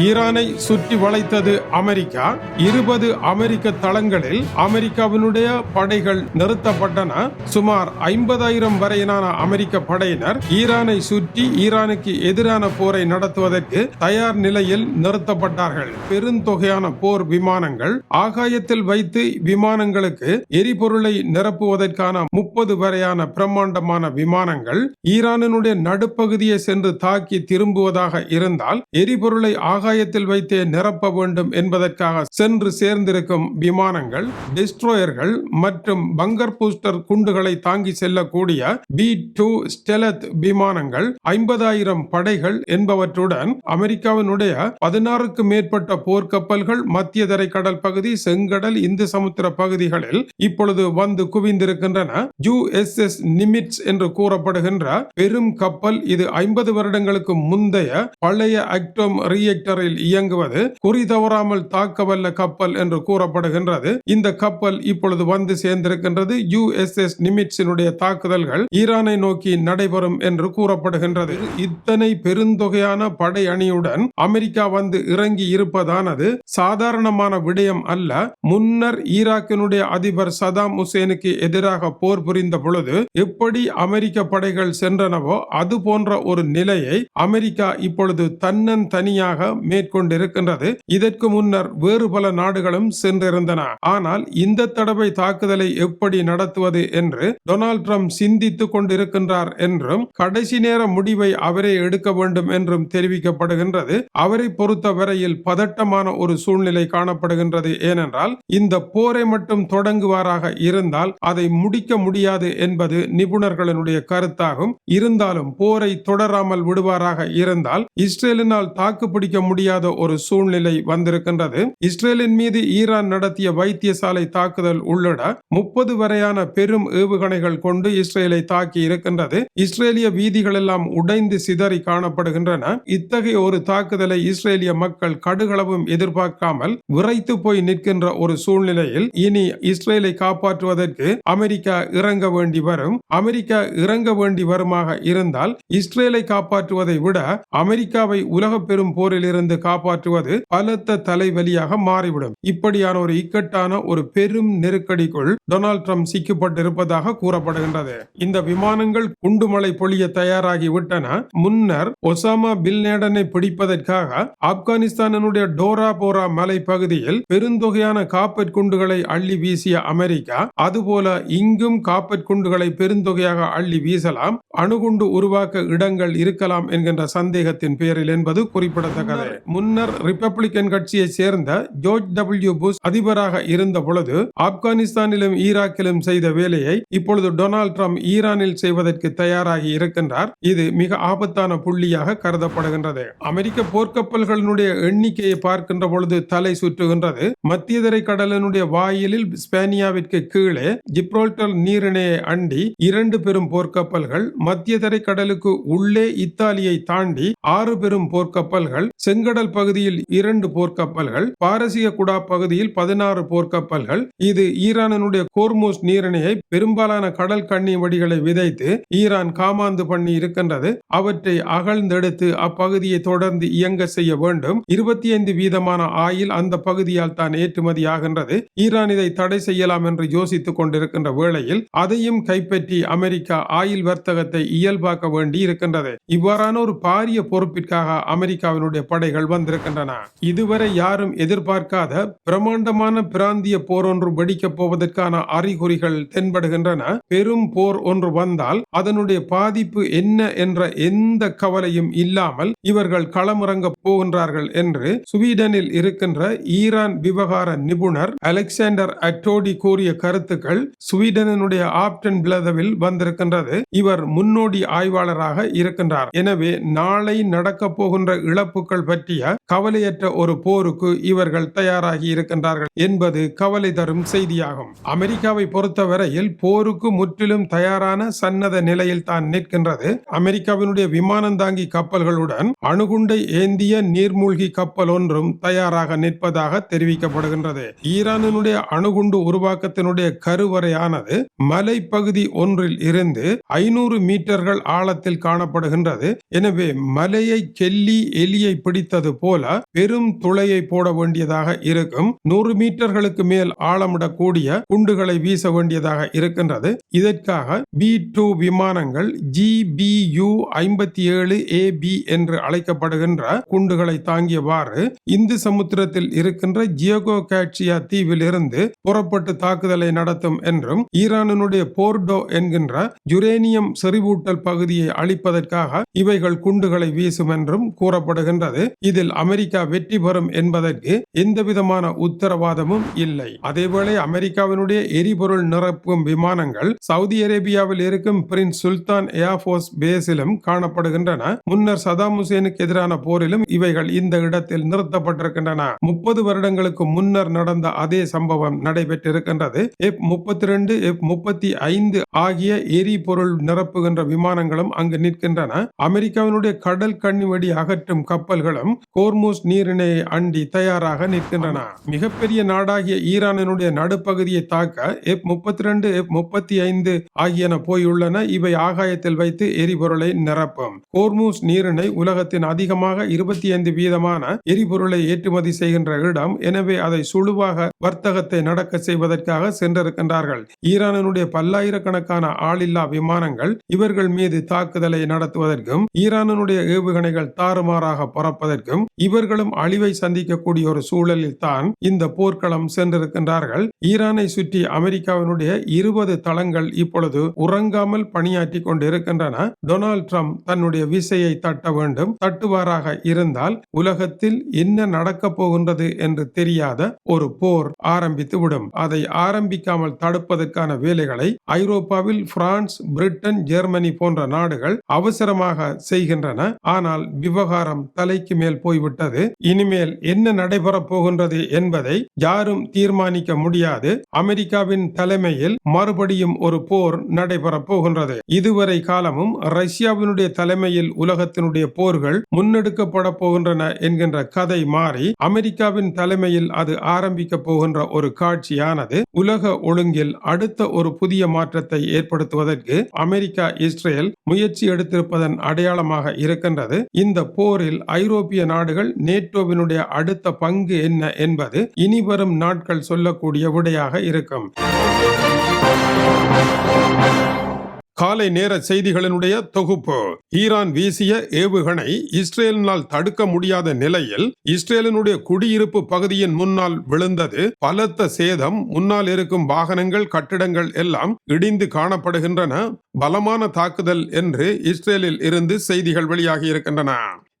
ஈரானை சுற்றி வளைத்தது அமெரிக்கா. இருபது அமெரிக்க தளங்களில் அமெரிக்காவினுடைய படைகள் நிறுத்தப்பட்டன. சுமார் ஐம்பதாயிரம் வரையிலான அமெரிக்க படையினர் ஈரானை சுற்றி ஈரானுக்கு எதிரான போரை நடத்துவதற்கு தயார் நிலையில் நிறுத்தப்பட்டார்கள். பெருந்தொகையான போர் விமானங்கள் ஆகாயத்தில் வைத்து விமானங்களுக்கு எரிபொருளை நிரப்புவதற்கான முப்பது வரையான பிரம்மாண்டமான விமானங்கள் ஈரானினுடைய நடுப்பகுதியை சென்று தாக்கி திரும்புவதாக இருந்தால் எரிபொருளை ஆகாயத்தில் வைத்தே நிரப்ப வேண்டும் என்பதற்காக சென்று சேர்ந்திருக்கும் விமானங்கள் டிஸ்ட்ரோயர்கள் மற்றும் பங்கர் பூஸ்டர் குண்டுகளை தாங்கி செல்லக்கூடிய பி டூ ஸ்டெலத் விமானங்கள் ஐம்பதாயிரம் படைகள் என்பவற்றுடன் அமெரிக்காவினுடைய பதினாறுக்கு மேற்பட்ட போர்க்கப்பல்கள் மத்திய தரைக்கடல் கடல் பகுதி செங்கடல் இந்து சமுத்திர பகுதிகளில் இப்பொழுது வந்து குவிந்திருக்கின்றன. ஜூ எஸ் எஸ் நிமிட்ஸ் என்று கூறப்படுகின்ற பெரும் கப்பல் இது ஐம்பது வருடங்களுக்கு முந்தைய பழைய அக்டோம் கடற்கரையில் இயங்குவது குறி தவறாமல் தாக்கவல்ல கப்பல் என்று கூறப்படுகின்றது. இந்த கப்பல் இப்பொழுது வந்து சேர்ந்திருக்கின்றது. யுஎஸ்எஸ் நிமிட்ஸினுடைய தாக்குதல்கள் ஈரானை நோக்கி நடைபெறும் என்று கூறப்படுகின்றது. இத்தனை பெருந்தொகையான படை அணியுடன் அமெரிக்கா வந்து இறங்கி இருப்பதானது சாதாரணமான விடயம் அல்ல. முன்னர் ஈராக்கினுடைய அதிபர் சதாம் ஹுசேனுக்கு எதிராக போர் புரிந்த பொழுது எப்படி அமெரிக்க படைகள் சென்றனவோ அது போன்ற ஒரு நிலையை அமெரிக்கா இப்பொழுது தன்னன் தனியாக மேற்கொண்டிருக்கின்றது. இதற்கு முன்னர் வேறு பல நாடுகளும் சென்றிருந்தன. ஆனால் இந்த தடவை தாக்குதலை எப்படி நடத்துவது என்று டொனால்ட் ட்ரம்ப் சிந்தித்துக் கொண்டிருக்கின்றார் என்றும் கடைசி நேர முடிவை அவரே எடுக்க வேண்டும் என்றும் தெரிவிக்கப்படுகின்றது. அவரை பொறுத்த வரையில் பதட்டமான ஒரு சூழ்நிலை காணப்படுகின்றது. ஏனென்றால் இந்த போரை மட்டும் தொடங்குவாராக இருந்தால் அதை முடிக்க முடியாது என்பது நிபுணர்களினுடைய கருத்தாகும். இருந்தாலும் போரை தொடராமல் விடுவாராக இருந்தால் இஸ்ரேலினால் தாக்குப்பிடிக்க முடியாத ஒரு சூழ்நிலை வந்திருக்கின்றது. இஸ்ரேலின் மீது ஈரான் நடத்திய வைத்தியசாலை தாக்குதல் உள்ளிட முப்பது வரையான பெரும் ஏவுகணைகள் கொண்டு இஸ்ரேலை தாக்கி இருக்கின்றது. இஸ்ரேலிய வீதிகள் எல்லாம் உடைந்து சிதறி காணப்படுகின்றன. இத்தகைய ஒரு தாக்குதலை இஸ்ரேலிய மக்கள் கடுகளவும் எதிர்பார்க்காமல் விரைத்து போய் நிற்கின்ற ஒரு சூழ்நிலையில் இனி இஸ்ரேலை காப்பாற்றுவதற்கு அமெரிக்கா இறங்க வேண்டி வரும். அமெரிக்கா இறங்க வேண்டி வருமாக இருந்தால் இஸ்ரேலை காப்பாற்றுவதை விட அமெரிக்காவை உலக பெரும் போரில் இருந்து காப்பாற்றுவது பலத்த தலைவலியாக மாறிவிடும். இப்படியான ஒரு இக்கட்டான ஒரு பெரும் நெருக்கடிக்குள் டொனால்ட் ட்ரம்ப் சிக்கப்பட்டிருப்பதாக கூறப்படுகின்றது. இந்த விமானங்கள் குண்டுமலை பொழிய தயாராகி விட்டன. முன்னர் ஒசாமா பில்நேடனை பிடிப்பதற்காக ஆப்கானிஸ்தானுடைய டோரா போரா மலை பகுதியில் பெருந்தொகையான காப்பட் குண்டுகளை அள்ளி வீசிய அமெரிக்கா அதுபோல இங்கும் காப்பட் குண்டுகளை பெருந்தொகையாக அள்ளி வீசலாம் அணுகுண்டு உருவாக்க இடங்கள் இருக்கலாம் என்கின்ற சந்தேகத்தின் பேரில் என்பது குறிப்பிடத்தக்கது. முன்னர் ரிப்பப்ளிக்கன் கட்சியை சேர்ந்த ஜோர்ஜ் டபிள்யூ புஷ் அதிபராக இருந்த பொழுது ஆப்கானிஸ்தானிலும் ஈராக்கிலும் செய்த வேலையை இப்பொழுது டொனால்ட் ட்ரம்ப் ஈரானில் செய்வதற்கு தயாராகி இருக்கின்றார். இது மிக ஆபத்தான புள்ளியாக கருதப்படுகின்றது. அமெரிக்க போர்க்கப்பல்களினுடைய எண்ணிக்கையை பார்க்கின்ற பொழுது தலை சுற்றுகின்றது. மத்திய தரை கடலினுடைய வாயிலில் ஸ்பேனியாவிற்கு கீழே ஜிப்ரோல்டர் நீரிணையை அண்டி இரண்டு பெரும் போர்க்கப்பல்கள் மத்திய தரை கடலுக்கு உள்ளே இத்தாலியை தாண்டி ஆறு பெரும் போர்க்கப்பல்கள் செங்கடல் பகுதியில் இரண்டு போர்க்கப்பல்கள் பாரசீக குடா பகுதியில் பதினாறு போர்க்கப்பல்கள். இது ஈரானினுடைய கோர்மோஸ் நீரிணையை பெரும்பாலான கடல் கண்ணி வடிகளை விதைத்து ஈரான் காமாந்து பண்ணி இருக்கின்றது. அவற்றை அகழ்ந்தெடுத்து அப்பகுதியை தொடர்ந்து இயங்க செய்ய வேண்டும். இருபத்தி ஐந்து வீதமான ஆயில் அந்த பகுதியால் தான் ஏற்றுமதி ஆகின்றது ஈரான் இதை தடை செய்யலாம் என்று யோசித்துக் கொண்டிருக்கின்ற வேளையில் அதையும் கைப்பற்றி அமெரிக்கா ஆயில் வர்த்தகத்தை இயல்பாக்க வேண்டி இருக்கின்றது இவ்வாறான ஒரு பாரிய பொறுப்பிற்காக அமெரிக்காவினுடைய படைகள் வந்திருக்கின்றன. இதுவரை யாரும் எதிர்பார்க்காத பிரம்மாண்டமான பிராந்திய போர் ஒன்று வெடிக்கப் போவதற்கான அறிகுறிகள் தென்படுகின்றன. பெரும் போர் ஒன்று வந்தால் அதனுடைய பாதிப்பு என்ன என்ற எந்த கவலையும் இல்லாமல் இவர்கள் களமிறங்க போகின்றார்கள் என்று சுவீடனில் இருக்கின்ற ஈரான் விவகார நிபுணர் அலெக்சாண்டர் அட்டோடி கூறிய கருத்துக்கள் சுவீடனனுடைய ஆப்டன் பிளதவில் வந்திருக்கின்றது. இவர் முன்னோடி ஆய்வாளராக இருக்கின்றார். எனவே நாளை நடக்க போகின்ற இழப்புகள் பற்றிய கவலையற்ற ஒரு போருக்கு இவர்கள் தயாராகி இருக்கின்றார்கள் என்பது கவலை தரும் செய்தியாகும். அமெரிக்காவை பொறுத்தவரையில் போருக்கு முற்றிலும் தயாரான சன்னத நிலையில் தான் நிற்கின்றது. அமெரிக்காவினுடைய விமானந்தாங்கி கப்பல்களுடன் அணுகுண்டை ஏந்திய நீர்மூழ்கி கப்பல் ஒன்றும் தயாராக நிற்பதாக தெரிவிக்கப்படுகின்றது. ஈரானினுடைய அணுகுண்டு உருவாக்கத்தினுடைய கருவறையானது மலைப்பகுதி ஒன்றில் இருந்து ஐநூறு மீட்டர்கள் ஆழத்தில் காணப்படுகின்றது. எனவே மலையை கெல்லி எலியை பிடித்தது போல பெரும் துளையை போட வேண்டியதாக இருக்கும். நூறு மீட்டர்களுக்கு மேல் ஆழமிடக்கூடிய குண்டுகளை வீச வேண்டியதாக இருக்கின்றது. இதற்காக பி டூ விமானங்கள் ஜி பி யு ஐம்பத்தி ஏழு ஏ பி என்று அழைக்கப்படுகின்ற குண்டுகளை தாங்கியவாறு இந்து சமுத்திரத்தில் இருக்கின்ற ஜியோகோ காட்சியா தீவில் இருந்து புறப்பட்டு தாக்குதலை நடத்தும் என்றும் ஈரானினுடைய போர்டோ என்கின்ற யுரேனியம் செறிவூட்டல் பகுதியை அழிப்பதற்காக இவைகள் குண்டுகளை வீசும் என்றும் கூறப்படுகின்றது. இதில் அமெரிக்கா வெற்றி பெறும் என்பதற்கு எந்த விதமான உத்தரவாதமும் இல்லை. அதேவேளை அமெரிக்காவினுடைய எரிபொருள் நிரப்பும் விமானங்கள் சவுதி அரேபியாவில் இருக்கும் பிரின்ஸ் சுல்தான் ஏர்போர்ஸ் பேஸிலும் காணப்படுகின்றன. முன்னர் சதாம் ஹுசேனுக்கு எதிரான போரிலும் இவைகள் இந்த இடத்தில் நிறுத்தப்பட்டிருக்கின்றன. முப்பது வருடங்களுக்கு முன்னர் நடந்த அதே சம்பவம் நடைபெற்றிருக்கின்றது. எப் முப்பத்தி ரெண்டு எப் முப்பத்தி ஐந்து ஆகிய எரிபொருள் நிரப்புகின்ற விமானங்களும் அங்கு நிற்கின்றன. அமெரிக்காவினுடைய கடல் கண்ணிவெடி அகற்றும் கப்பல்களும் கோர்மூஸ் நீரினை அண்டி தயாராக நிற்கின்றன. மிகப்பெரிய நாடாகிய ஈரானினுடைய நடுப்பகுதியை தாக்க எப் முப்பத்தி ரெண்டு எப் முப்பத்தி ஐந்து ஆகியன போயுள்ளன. இவை ஆகாயத்தில் வைத்து எரிபொருளை நிரப்பும். கோர்மூஸ் நீரினை உலகத்தின் அதிகமாக இருபத்தி ஐந்து வீதமான எரிபொருளை ஏற்றுமதி செய்கின்ற இடம். எனவே அதை சுழுவாக வர்த்தகத்தை நடக்க செய்வதற்காக சென்றிருக்கின்றார்கள். ஈரானினுடைய பல்லாயிரக்கணக்கான ஆளில்லா விமானங்கள் இவர்கள் மீது தாக்குதலை நடத்துவதற்கும் ஈரானினுடைய ஏவுகணைகள் தாறுமாறாக பறப்பதற்கும் இவர்களும் அழிவை சந்திக்கக்கூடிய ஒரு சூழலில் தான் இந்த போர்க்களம் சென்றிருக்கின்றார்கள். ஈரானை சுற்றி அமெரிக்காவினுடைய இருபது தளங்கள் இப்பொழுது உறங்காமல் பணியாற்றி கொண்டிருக்கின்றன. டொனால்ட் ட்ரம்ப் தன்னுடைய விசையை தட்ட வேண்டும். தட்டுவாராக இருந்தால் உலகத்தில் என்ன நடக்கப் போகின்றது என்று தெரியாத ஒரு போர் ஆரம்பித்து விடும் அதை ஆரம்பிக்காமல் தடுப்பதற்கான வேலைகளை ஐரோப்பாவில் பிரான்ஸ் பிரிட்டன் ஜெர்மனி போன்ற நாடுகள் அவசரமாக செய்கின்றன. ஆனால் விவகாரம் தலைக்கு மேல் போய்விட்டது. இனிமேல் என்ன நடைபெறப் போகின்றது என்பதை யாரும் தீர்மானிக்க முடியாது. அமெரிக்காவின் தலைமையில் மறுபடியும் ஒரு போர் நடைபெறப் போகின்றது. இதுவரை காலமும் ரஷ்யாவினுடைய தலைமையில் உலகத்தினுடைய போர்கள் முன்னெடுக்கப்பட போகின்றன என்கின்ற கதை மாறி அமெரிக்காவின் தலைமையில் அது ஆரம்பிக்க போகின்ற ஒரு காட்சியானது உலக ஒழுங்கில் அடுத்த ஒரு புதிய மாற்றத்தை ஏற்படுத்துவதற்கு அமெரிக்கா இஸ்ரேல் முயற்சி எடுத்திருப்பதன் அடையாளமாக இருக்கின்றது. இந்த போரில் ஐரோப்பிய நாடுகள் நேட்டோவினுடைய அடுத்த பங்கு என்ன என்பது இனி வரும் நாட்கள் சொல்லக்கூடிய விடையாக இருக்கும். காலை நேர செய்திகளினுடைய தொகுப்பு. ஈரான் வீசிய ஏவுகணை இஸ்ரேலினால் தடுக்க முடியாத நிலையில் இஸ்ரேலினுடைய குடியிருப்பு பகுதியின் முன்னால் விழுந்தது. பலத்த சேதம் முன்னால் இருக்கும் வாகனங்கள் கட்டிடங்கள் எல்லாம் இடிந்து காணப்படுகின்றன. பலமான தாக்குதல் என்று இஸ்ரேலில் இருந்து செய்திகள் வெளியாகி இருக்கின்றன.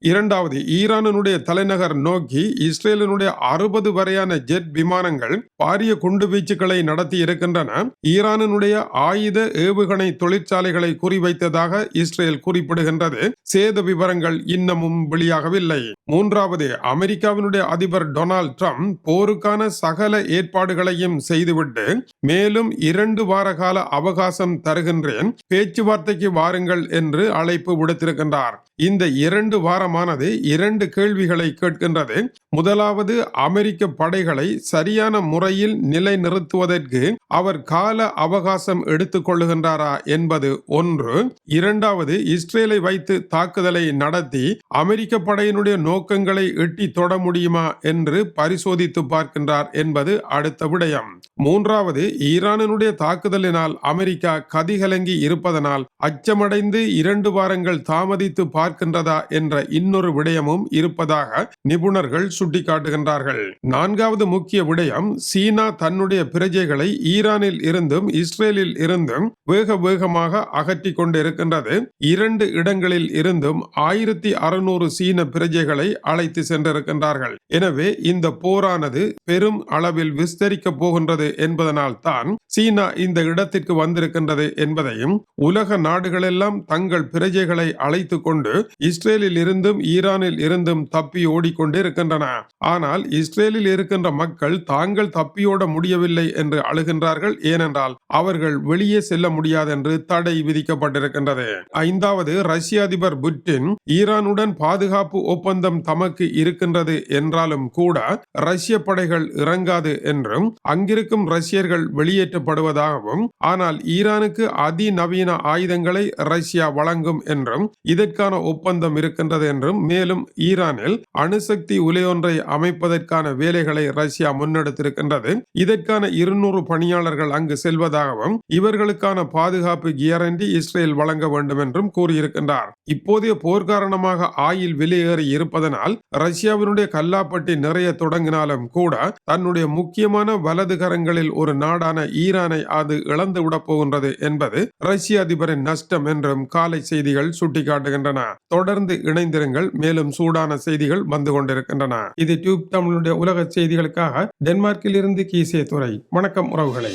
இரண்டாவது ஈரானினுடைய தலைநகர் நோக்கி இஸ்ரேலினுடைய அறுபது வரையான ஜெட் விமானங்கள் பாரிய குண்டுவீச்சுகளை நடத்தி இருக்கின்றன. ஈரானினுடைய ஆயுத ஏவுகணை தொழிற்சாலைகளை குறிவைத்ததாக இஸ்ரேல் குறிப்பிடுகின்றது. சேத விவரங்கள் இன்னமும் வெளியாகவில்லை. மூன்றாவது அமெரிக்காவினுடைய அதிபர் டொனால்ட் ட்ரம்ப் போருக்கான சகல ஏற்பாடுகளையும் செய்துவிட்டு மேலும் இரண்டு வார கால அவகாசம் தருகின்றேன். பேச்சுவார்த்தைக்கு வாருங்கள் என்று அழைப்பு விடுத்திருக்கின்றார். இந்த இரண்டு வாரமானது இரண்டு கேள்விகளை கேட்கின்றது. முதலாவது அமெரிக்க படைகளை சரியான முறையில் நிலைநிறுத்துவதற்கு அவர் கால அவகாசம் எடுத்துக் கொள்ளுகின்றாரா என்பது ஒன்று. இரண்டாவது இஸ்ரேலை வைத்து தாக்குதலை நடத்தி அமெரிக்க படையினுடைய நோக்கங்களை எட்டி தொட முடியுமா என்று பரிசோதித்து பார்க்கின்றார் என்பது அடுத்த விடயம். மூன்றாவது ஈரானினுடைய தாக்குதலினால் அமெரிக்கா கதிகலங்கி இருப்பதனால் அச்சமடைந்து இரண்டு வாரங்கள் தாமதித்து பார்க்கின்றதா என்ற இன்னொரு விடயமும் இருப்பதாக நிபுணர்கள் சுட்டிக்காட்டுகின்றார்கள். நான்காவது முக்கிய விடயம் சீனா தன்னுடைய பிரஜைகளை ஈரானில் இருந்தும் இஸ்ரேலில் இருந்தும் வேக வேகமாக அகற்றி கொண்டிருக்கின்றது. இரண்டு இடங்களில் இருந்தும் ஆயிரத்தி அறுநூறு சீன பிரஜைகளை அழைத்து சென்றிருக்கின்றார்கள். எனவே இந்த போரானது பெரும் அளவில் விஸ்தரிக்க போகின்றது என்பதனால் தான் சீனா இந்த இடத்திற்கு வந்திருக்கின்றது என்பதையும் உலக நாடுகளெல்லாம் தங்கள் பிரஜைகளை அழைத்து கொண்டு இஸ்ரேலில் இருந்தும் ஈரானில் இருந்தும் தப்பி ஓடிக்கொண்டிருக்கின்றன ஆனால் இஸ்ரேலில் இருக்கின்ற மக்கள் தாங்கள் தப்பியோட முடியவில்லை என்று அழுகின்றார்கள். ஏனென்றால் அவர்கள் வெளியே செல்ல முடியாது என்று தடை விதிக்கப்பட்டிருக்கின்றது. ஐந்தாவது ரஷ்ய அதிபர் புட்டின் ஈரானுடன் பாதுகாப்பு ஒப்பந்தம் தமக்கு இருக்கின்றது என்றாலும் கூட ரஷ்ய படைகள் இறங்காது என்றும் அங்கிருக்கும் ரஷ்யர்கள் வெளியேற்றப்படுவதாகவும் ஆனால் ஈரானுக்கு அதிநவீன ஆயுதங்களை ரஷ்யா வழங்கும் என்றும் இதற்கான ஒப்பந்தம் இருக்கின்றது என்றும் மேலும் ஈரானில் அணுசக்தி உலையொன்றை அமைப்பதற்கான வேலைகளை ரஷ்யா முன்னெடுத்திருக்கின்றது. இதற்கான இருநூறு பணியாளர்கள் அங்கு செல்வதாகவும் இவர்களுக்கான பாதுகாப்பு கியாரண்டி இஸ்ரேல் வழங்க வேண்டும் என்றும் கூறியிருக்கின்றார். இப்போதைய போர் காரணமாக ஆயில் விலையேறி இருப்பதனால் ரஷ்யாவினுடைய கல்லாப்பட்டி நிறைய தொடங்கினாலும் கூட தன்னுடைய முக்கியமான வலது கரங்களில் ஒரு நாடான ஈரானை அது இழந்து விடப் போகின்றது என்பது ரஷ்ய அதிபரின் நஷ்டம் என்றும் காலை செய்திகள் சுட்டிக்காட்டுகின்றன. தொடர்ந்து இணைந்திருங்கள். மேலும் சூடான செய்திகள் வந்து கொண்டிருக்கின்றன. இது டியூப் தமிழுடைய உலக செய்திகளுக்காக டென்மார்க்கில் இருந்து கீசே துறை வணக்கம் உறவுகளை.